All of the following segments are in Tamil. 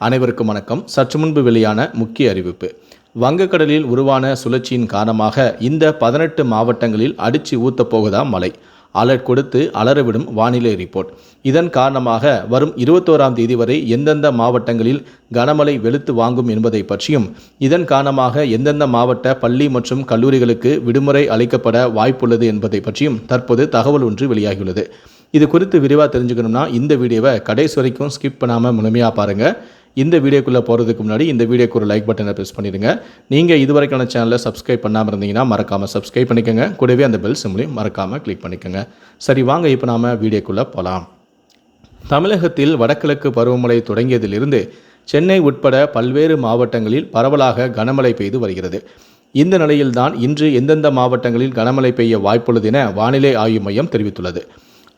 அனைவருக்கும் வணக்கம். சற்று முன்பு வெளியான முக்கிய அறிவிப்பு. வங்கக்கடலில் உருவான சுழற்சியின் காரணமாக இந்த பதினெட்டு மாவட்டங்களில் அடிச்சு ஊத்தப்போகுதா மழை. அலர்ட் கொடுத்து அலறவிடும் வானிலை ரிப்போர்ட். இதன் காரணமாக வரும் இருபத்தோராம் தேதி வரை எந்தெந்த மாவட்டங்களில் கனமழை வெளுத்து வாங்கும் என்பதை பற்றியும் இதன் காரணமாக எந்தெந்த மாவட்ட பள்ளி மற்றும் கல்லூரிகளுக்கு விடுமுறை அளிக்கப்பட வாய்ப்புள்ளது என்பதை பற்றியும் தற்போது தகவல் ஒன்று வெளியாகியுள்ளது. இது குறித்து விரிவாக தெரிஞ்சுக்கணும்னா இந்த வீடியோவை கடைசி வரைக்கும் ஸ்கிப் பண்ணாமல் முழுமையாக பாருங்கள் இந்த வீடியோக்குள்ளே போகிறதுக்கு முன்னாடி இந்த வீடியோக்கு ஒரு லைக் பட்டனை ப்ரெஸ் பண்ணிடுங்க. நீங்கள் இதுவரைக்கான சேனலை சப்ஸ்கிரைப் பண்ணாமல் இருந்தீங்கன்னா மறக்காமல் சப்ஸ்கிரைப் பண்ணிக்கோங்க. கூடவே அந்த பெல் சிம்லையும் மறக்காமல் கிளிக் பண்ணிக்கோங்க. சரி வாங்க இப்போ நாம் வீடியோக்குள்ளே போகலாம் தமிழகத்தில் வடகிழக்கு பருவமழை தொடங்கியதிலிருந்து சென்னை உட்பட பல்வேறு மாவட்டங்களில் பரவலாக கனமழை பெய்து வருகிறது. இந்த நிலையில்தான் இன்று எந்தெந்த மாவட்டங்களில் கனமழை பெய்ய வாய்ப்புள்ளது என வானிலை ஆய்வு மையம் தெரிவித்துள்ளது.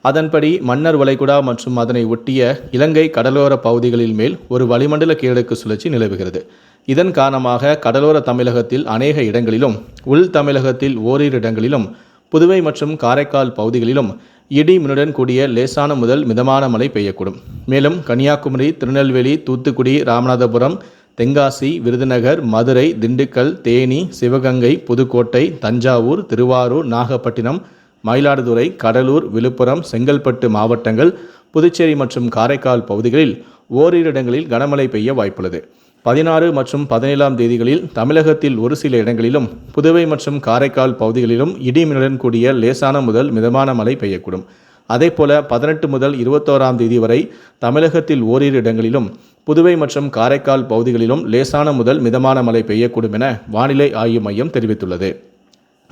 அதன்படி மன்னர் வளைகுடா மற்றும் அதனை ஒட்டிய இலங்கை கடலோர பகுதிகளில் மேல் ஒரு வளிமண்டல கீழடுக்கு சுழற்சி நிலவுகிறது. இதன் காரணமாக கடலோர தமிழகத்தில் அநேக இடங்களிலும் உள் தமிழகத்தில் ஓரிரு இடங்களிலும் புதுவை மற்றும் காரைக்கால் பகுதிகளிலும் இடி மின்னுடன் கூடிய லேசான முதல் மிதமான மழை பெய்யக்கூடும். மேலும் கன்னியாகுமரி திருநெல்வேலி தூத்துக்குடி ராமநாதபுரம் தென்காசி விருதுநகர் மதுரை திண்டுக்கல் தேனி சிவகங்கை புதுக்கோட்டை தஞ்சாவூர் திருவாரூர் நாகப்பட்டினம் மயிலாடுதுறை கடலூர் விழுப்புரம் செங்கல்பட்டு மாவட்டங்கள் புதுச்சேரி மற்றும் காரைக்கால் பகுதிகளில் ஓரிரு இடங்களில் கனமழை பெய்ய வாய்ப்புள்ளது. பதினாறு மற்றும் பதினேழாம் தேதிகளில் தமிழகத்தில் ஒரு சில இடங்களிலும் புதுவை மற்றும் காரைக்கால் பகுதிகளிலும் இடிமின்னுடன் கூடிய லேசான முதல் மிதமான மழை பெய்யக்கூடும். அதேபோல பதினெட்டு முதல் இருபத்தோராம் தேதி வரை தமிழகத்தில் ஓரிரு இடங்களிலும் புதுவை மற்றும் காரைக்கால் பகுதிகளிலும் லேசான முதல் மிதமான மழை பெய்யக்கூடும் என வானிலை ஆய்வு மையம் தெரிவித்துள்ளது.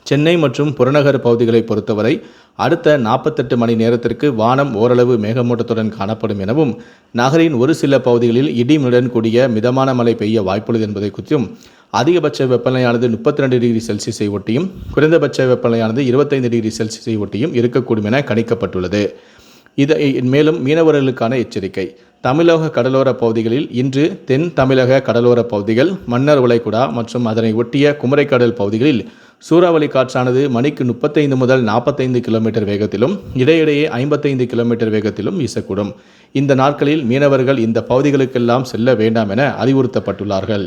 சென்னை மற்றும் புறநகர் பகுதிகளை பொறுத்தவரை அடுத்த நாற்பத்தெட்டு மணி நேரத்திற்கு வானம் ஓரளவு மேகமூட்டத்துடன் காணப்படும் எனவும் நகரின் ஒரு சில பகுதிகளில் இடிமுடன் கூடிய மிதமான மழை பெய்ய வாய்ப்புள்ளது என்பதை குறித்தும் அதிகபட்ச வெப்பநிலையானது முப்பத்தி ரெண்டு டிகிரி செல்சியஸை ஒட்டியும் குறைந்தபட்ச வெப்பநிலையானது இருபத்தைந்து டிகிரி செல்சியஸை ஒட்டியும் இருக்கக்கூடும் என கணிக்கப்பட்டுள்ளது. இதை மேலும் மீனவர்களுக்கான எச்சரிக்கை. தமிழக கடலோர பகுதிகளில் இன்று தென் தமிழக கடலோர பகுதிகள் மன்னர் வளைகுடா மற்றும் அதனை ஒட்டிய குமரைக்கடல் பகுதிகளில் சூறாவளி காற்றானது மணிக்கு முப்பத்தைந்து முதல் நாற்பத்தைந்து கிலோமீட்டர் வேகத்திலும் இடையிடையே ஐம்பத்தைந்து கிலோமீட்டர் வேகத்திலும் வீசக்கூடும். இந்த நாட்களில் மீனவர்கள் இந்த பகுதிகளுக்கெல்லாம் செல்ல வேண்டாம் என அறிவுறுத்தப்பட்டுள்ளார்கள்.